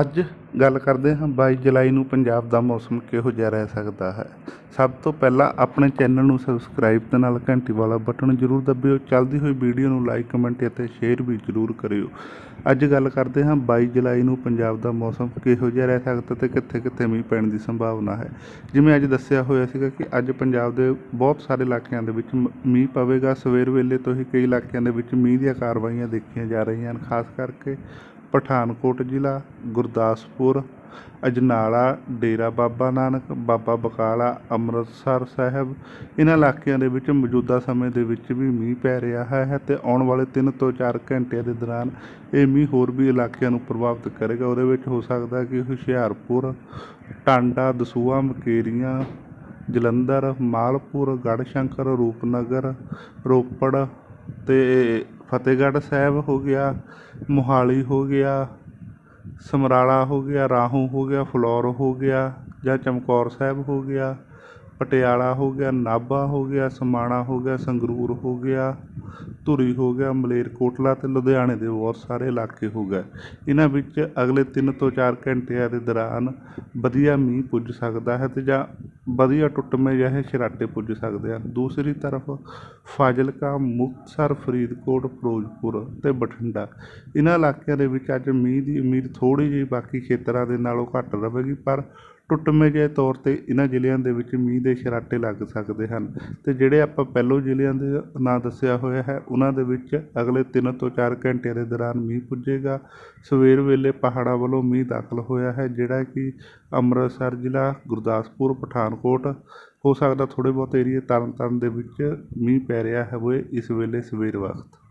ਅੱਜ ਗੱਲ ਕਰਦੇ ਹਾਂ 22 ਜੁਲਾਈ ਨੂੰ ਪੰਜਾਬ ਦਾ ਮੌਸਮ ਕਿਹੋ ਜਿਹਾ ਰਹਿ ਸਕਦਾ ਹੈ। ਸਭ ਤੋਂ ਪਹਿਲਾਂ ਆਪਣੇ ਚੈਨਲ ਨੂੰ ਸਬਸਕ੍ਰਾਈਬ ਤੇ ਨਾਲ ਘੰਟੀ ਵਾਲਾ ਬਟਨ ਜ਼ਰੂਰ ਦਬਿਓ। ਚੱਲਦੀ ਹੋਈ ਵੀਡੀਓ ਨੂੰ ਲਾਈਕ ਕਮੈਂਟ ਅਤੇ ਸ਼ੇਅਰ ਵੀ ਜ਼ਰੂਰ ਕਰਿਓ। ਅੱਜ ਗੱਲ ਕਰਦੇ ਹਾਂ 22 ਜੁਲਾਈ ਨੂੰ ਪੰਜਾਬ ਦਾ ਮੌਸਮ ਕਿਹੋ ਜਿਹਾ ਰਹਿ ਸਕਦਾ ਤੇ ਕਿੱਥੇ ਕਿੱਥੇ ਮੀਂਹ ਪੈਣ ਦੀ ਸੰਭਾਵਨਾ ਹੈ। ਜਿਵੇਂ ਅੱਜ ਦੱਸਿਆ ਹੋਇਆ ਸੀਗਾ ਕਿ ਅੱਜ ਪੰਜਾਬ ਦੇ ਬਹੁਤ ਸਾਰੇ ਇਲਾਕਿਆਂ ਦੇ ਵਿੱਚ ਮ- ਮੀਂਹ ਪਵੇਗਾ। ਸਵੇਰ ਵੇਲੇ ਤੋਂ ਹੀ ਕਈ ਇਲਾਕਿਆਂ ਦੇ ਵਿੱਚ ਮੀਂਹ ਦੀਆਂ ਕਾਰਵਾਈਆਂ ਦੇਖੀਆਂ ਜਾ ਰਹੀਆਂ ਹਨ, ਖਾਸ ਕਰਕੇ ਪਠਾਨਕੋਟ ਜ਼ਿਲ੍ਹਾ, ਗੁਰਦਾਸਪੁਰ, ਅਜਨਾਲਾ, ਡੇਰਾ ਬਾਬਾ ਨਾਨਕ, ਬਾਬਾ ਬਕਾਲਾ, ਅੰਮ੍ਰਿਤਸਰ ਸਾਹਿਬ। ਇਹਨਾਂ ਇਲਾਕਿਆਂ ਦੇ ਵਿੱਚ ਮੌਜੂਦਾ ਸਮੇਂ ਦੇ ਵਿੱਚ ਵੀ ਮੀਂਹ ਪੈ ਰਿਹਾ ਹੈ ਤੇ ਆਉਣ ਵਾਲੇ 3 ਤੋਂ 4 ਘੰਟਿਆਂ ਦੇ ਦੌਰਾਨ ਇਹ ਮੀਂਹ ਹੋਰ ਵੀ ਇਲਾਕਿਆਂ ਨੂੰ ਪ੍ਰਭਾਵਿਤ ਕਰੇਗਾ। ਉਹਦੇ ਵਿੱਚ ਹੋ ਸਕਦਾ ਕਿ ਹੁਸ਼ਿਆਰਪੁਰ, ਟਾਂਡਾ ਦਸੂਆ ਮਕੇਰੀਆਂ, ਜਲੰਧਰ, ਮਾਲਪੁਰ, ਗੜ੍ਹਸ਼ੰਕਰ, ਰੂਪਨਗਰ, ਰੋਪੜ ਤੇ ਫਤਿਹਗੜ੍ਹ ਸਾਹਿਬ ਹੋ ਗਿਆ ਮੋਹਾਲੀ ਹੋ ਗਿਆ ਸਮਰਾਲਾ ਹੋ ਗਿਆ ਰਾਹੋਂ ਹੋ ਗਿਆ ਫਲੌਰ ਹੋ ਗਿਆ ਜਾਂ ਚਮਕੌਰ ਸਾਹਿਬ ਹੋ ਗਿਆ ਪਟਿਆਲਾ ਹੋ ਗਿਆ ਨਾਭਾ ਹੋ ਗਿਆ ਸਮਾਣਾ ਹੋ ਗਿਆ ਸੰਗਰੂਰ ਹੋ ਗਿਆ ਧੂਰੀ ਹੋ ਗਿਆ ਮਲੇਰਕੋਟਲਾ ਤੇ ਲੁਧਿਆਣੇ ਦੇ ਬਹੁਤ ਸਾਰੇ ਇਲਾਕੇ ਹੋ ਗਏ ਇਹਨਾਂ ਵਿੱਚ ਅਗਲੇ 3 ਤੋਂ 4 ਘੰਟਿਆਂ ਦੇ ਦੌਰਾਨ ਵਧੀਆ ਮੀਂਹ ਪੁੱਜ ਸਕਦਾ ਹੈ ਤੇ ਜਾਂ ਵਧੀਆ ਟੁੱਟਵੇਂ ਜਿਹੇ ਸ਼ਰਾਟੇ ਪੁੱਜ ਸਕਦੇ ਹਨ ਦੂਸਰੀ ਤਰਫ ਫਾਜ਼ਿਲਕਾ, ਮੁਕਤਸਰ, ਫਰੀਦਕੋਟ, ਫਿਰੋਜ਼ਪੁਰ ਅਤੇ ਬਠਿੰਡਾ। ਇਹਨਾਂ ਇਲਾਕਿਆਂ ਦੇ ਵਿੱਚ ਅੱਜ ਮੀਂਹ ਦੀ ਉਮੀਦ ਥੋੜ੍ਹੀ ਜਿਹੀ ਬਾਕੀ ਖੇਤਰਾਂ ਦੇ ਨਾਲੋਂ ਘੱਟ ਰਹੇਗੀ ਪਰ ਟੁੱਟਵੇਂ ਜਿਹੇ ਤੌਰ 'ਤੇ ਇਹਨਾਂ ਜ਼ਿਲ੍ਹਿਆਂ ਦੇ ਵਿੱਚ ਮੀਂਹ ਦੇ ਛਰਾਟੇ ਲੱਗ ਸਕਦੇ ਹਨ ਅਤੇ ਜਿਹੜੇ ਆਪਾਂ ਪਹਿਲੋਂ ਜ਼ਿਲ੍ਹਿਆਂ ਦੇ ਨਾਂ ਦੱਸਿਆ ਹੋਇਆ ਹੈ ਉਹਨਾਂ ਦੇ ਵਿੱਚ ਅਗਲੇ ਤਿੰਨ ਤੋਂ ਚਾਰ ਘੰਟਿਆਂ ਦੇ ਦੌਰਾਨ ਮੀਂਹ ਪੁੱਜੇਗਾ। ਸਵੇਰ ਵੇਲੇ ਪਹਾੜਾਂ ਵੱਲੋਂ ਮੀਂਹ ਦਾਖਲ ਹੋਇਆ ਹੈ, ਜਿਹੜਾ ਕਿ ਅੰਮ੍ਰਿਤਸਰ ਜ਼ਿਲ੍ਹਾ, ਗੁਰਦਾਸਪੁਰ, ਪਠਾਨਕੋਟ, ਹੋ ਸਕਦਾ ਥੋੜ੍ਹੇ ਬਹੁਤ ਏਰੀਏ ਤਰਨ ਤਾਰਨ ਦੇ ਵਿੱਚ ਮੀਂਹ ਪੈ ਰਿਹਾ ਹੈ। ਇਸ ਵੇਲੇ ਸਵੇਰ ਵਕਤ